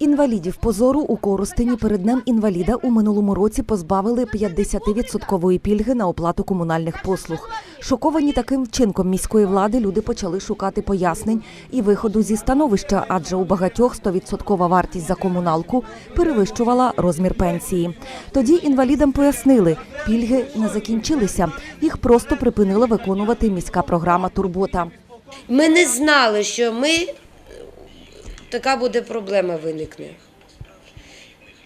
Інвалідів позору у Коростені перед днем інваліда у минулому році позбавили 50-відсоткової пільги на оплату комунальних послуг. Шоковані таким вчинком міської влади, люди почали шукати пояснень і виходу зі становища, адже у багатьох 100% вартість за комуналку перевищувала розмір пенсії. Тоді інвалідам пояснили, пільги не закінчилися, їх просто припинила виконувати міська програма Турбота. Ми не знали, що ми така буде проблема виникне.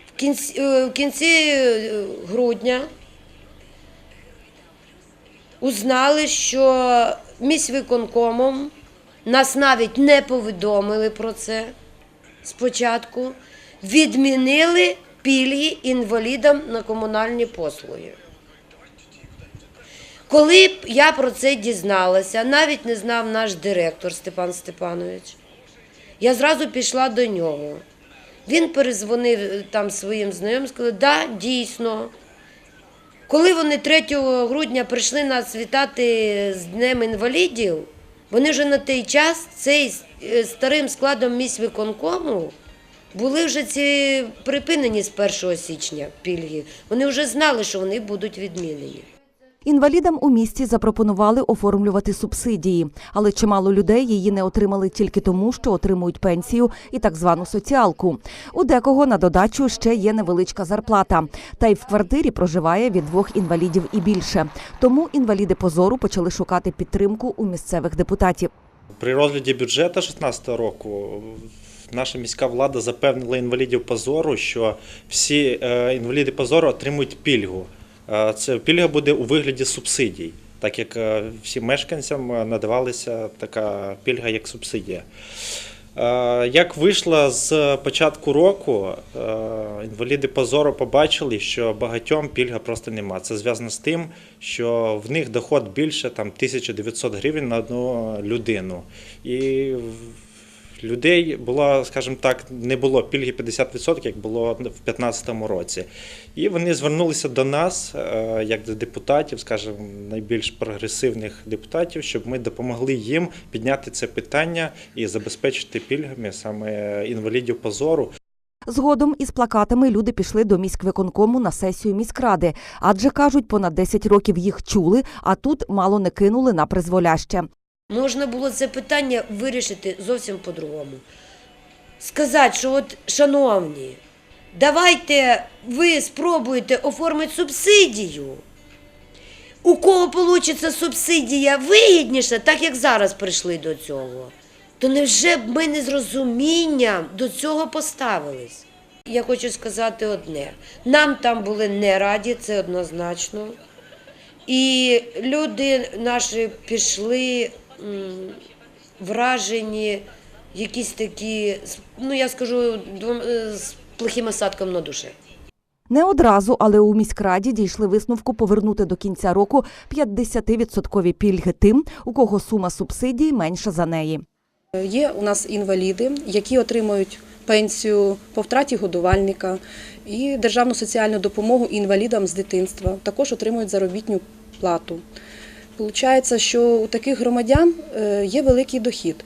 В кінці, е, в кінці е, грудня узнали, що міськвиконкомом нас навіть не повідомили про це спочатку, відмінили пільги інвалідам на комунальні послуги. Коли я про це дізналася, навіть не знав наш директор Степан Степанович, я зразу пішла до нього. Він перезвонив е, там своїм знайомим, сказав, да, дійсно. Коли вони 3 грудня прийшли нас вітати з Днем інвалідів, вони вже на той час цей е, старим складом міськвиконкому були вже ці припинені з 1 січня пільги. Вони вже знали, що вони будуть відмінені. Інвалідам у місті запропонували оформлювати субсидії, але чимало людей її не отримали тільки тому, що отримують пенсію і так звану соціалку. У декого на додачу ще є невеличка зарплата, та й в квартирі проживає від двох інвалідів і більше. Тому інваліди позору почали шукати підтримку у місцевих депутатів. При розгляді бюджету 2016 року наша міська влада запевнила інвалідів позору, що всі е, інваліди позору отримують пільгу. Е, Це пільга буде у вигляді субсидій, так як е, всім мешканцям е, надавалася така пільга як субсидія. Як вийшло з початку року, інваліди позору побачили, що багатьом пільга просто нема. Це зв'язано з тим, що в них доход більше там 1900 гривень на одну людину. І людей було, скажімо так, не було пільги 50%, як було в 2015 році. І вони звернулися до нас, е, як до депутатів, скажімо, найбільш прогресивних депутатів, щоб ми допомогли їм підняти це питання і забезпечити пільгами саме інвалідів позору. Згодом із плакатами люди пішли до міськвиконкому на сесію міськради, адже кажуть, понад 10 років їх чули, а тут мало не кинули на призволяще. Можна було це питання вирішити зовсім по-другому. Сказати, що от, шановні, давайте ви спробуєте оформити субсидію. У кого вийде субсидія вигідніша, так як зараз прийшли до цього, то невже б ми не з розумінням до цього поставились? Я хочу сказати одне: нам там були не раді, це однозначно. І люди наші пішли вражені, якісь такі, ну я скажу, двом- е, з плохим осадком на душі. Не одразу, але у міськраді дійшли висновку повернути до кінця року 50-відсоткові пільги тим, у кого сума субсидій менша за неї. Є у нас інваліди, які отримують пенсію по втраті годувальника і державну соціальну допомогу інвалідам з дитинства. Також отримують заробітну плату. Получається, що у таких громадян е, є великий дохід.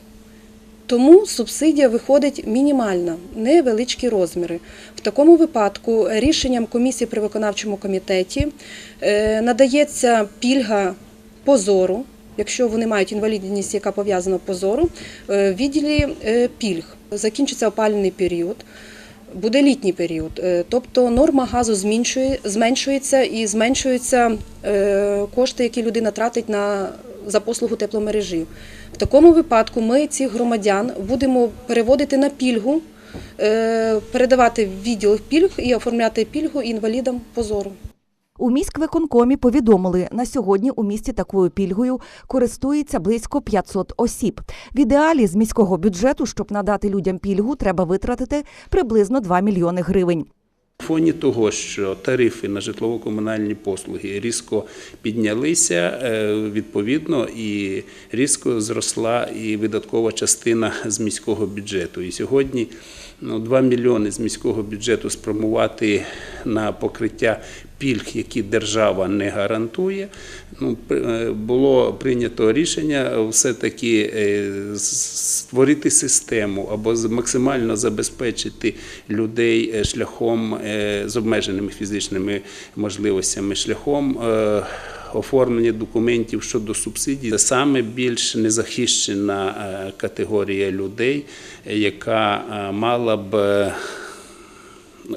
Тому субсидія виходить мінімальна, невеличкі розміри. В такому випадку рішенням комісії при виконавчому комітеті е, надається пільга позору, якщо вони мають інвалідність, яка пов'язана позору, е, в відділі пільг. Закінчиться опалювальний період. Буде літній період, Е, тобто норма газу зменшує, зменшується і зменшуються е, кошти, які людина тратить на, за послугу тепломережі. В такому випадку ми цих громадян будемо переводити на пільгу, е, передавати відділ пільг і оформляти пільгу інвалідам позору. У міськвиконкомі повідомили, на сьогодні у місті такою пільгою користується близько 500 осіб. В ідеалі з міського бюджету, щоб надати людям пільгу, треба витратити приблизно 2 мільйони гривень. На фоні того, що тарифи на житлово-комунальні послуги різко піднялися, е, відповідно, і різко зросла і видаткова частина з міського бюджету. І сьогодні ну, 2 мільйони з міського бюджету спрямувати на покриття пільг, які держава не гарантує. Ну, е, було прийнято рішення все-таки е, створити систему або максимально забезпечити людей е, шляхом з обмеженими фізичними можливостями, шляхом. Оформлення документів щодо субсидій це саме більш незахищена категорія людей, яка мала б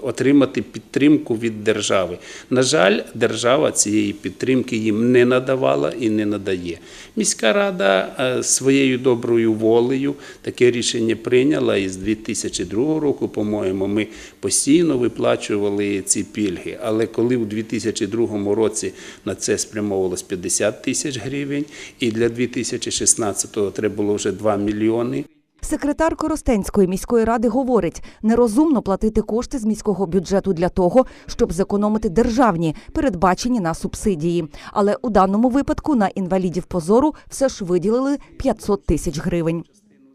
отримати підтримку від держави. На жаль, держава цієї підтримки їм не надавала і не надає. Міська рада е, своєю доброю волею таке рішення прийняла і з 2002 року, по-моєму, ми постійно виплачували ці пільги. Але коли у 2002 році на це спрямовувалось 50 тисяч гривень, і для 2016 треба було вже 2 мільйони. Секретар Коростенської міської ради говорить, нерозумно платити кошти з міського бюджету для того, щоб зекономити державні, передбачені на субсидії. Але у даному випадку на інвалідів позору все ж виділили 500 тисяч гривень.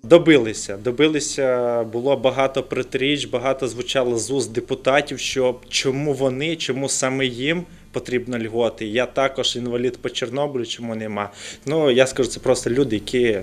Добилися, добилися, було багато протиріч, багато звучало з уст депутатів, що чому вони, чому саме їм потрібно льготи. Я також інвалід по Чорнобилю, чому нема. Ну я скажу, це просто люди, які,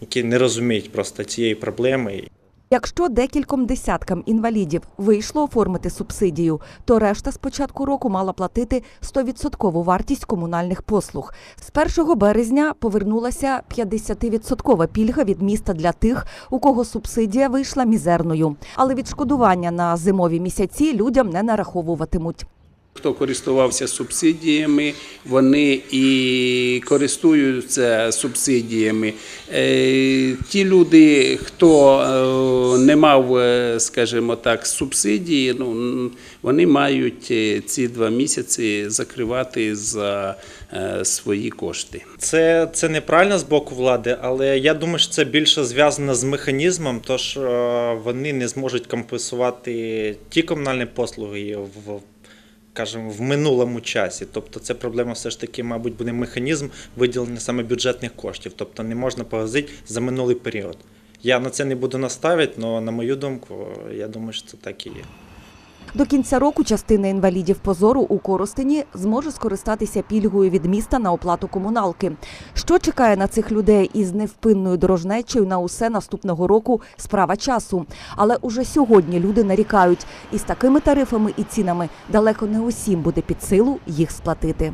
які не розуміють просто цієї проблеми. Якщо декільком десяткам інвалідів вийшло оформити субсидію, то решта з початку року мала платити 100% вартість комунальних послуг. З 1 березня повернулася 50% пільга від міста для тих, у кого субсидія вийшла мізерною. Але відшкодування на зимові місяці людям не нараховуватимуть. Хто користувався субсидіями, вони і користуються субсидіями. Е, Ті люди, хто е, не мав, е, скажімо так, субсидії, ну, вони мають ці два місяці закривати за свої кошти. Це, це неправильно з боку влади, але я думаю, що це більше зв'язано з механізмом, тож вони не зможуть компенсувати ті комунальні послуги в. Кажемо, в минулому часі. Тобто це проблема все ж таки, мабуть, буде механізм виділення саме бюджетних коштів. Тобто не можна погазити за минулий період. Я на це не буду наставити, але на мою думку, я думаю, що це так і є. До кінця року частина інвалідів позору у Коростені зможе скористатися пільгою від міста на оплату комуналки. Що чекає на цих людей із невпинною дорожнечею на усе наступного року справа часу. Але уже сьогодні люди нарікають, із такими тарифами і цінами далеко не усім буде під силу їх сплатити.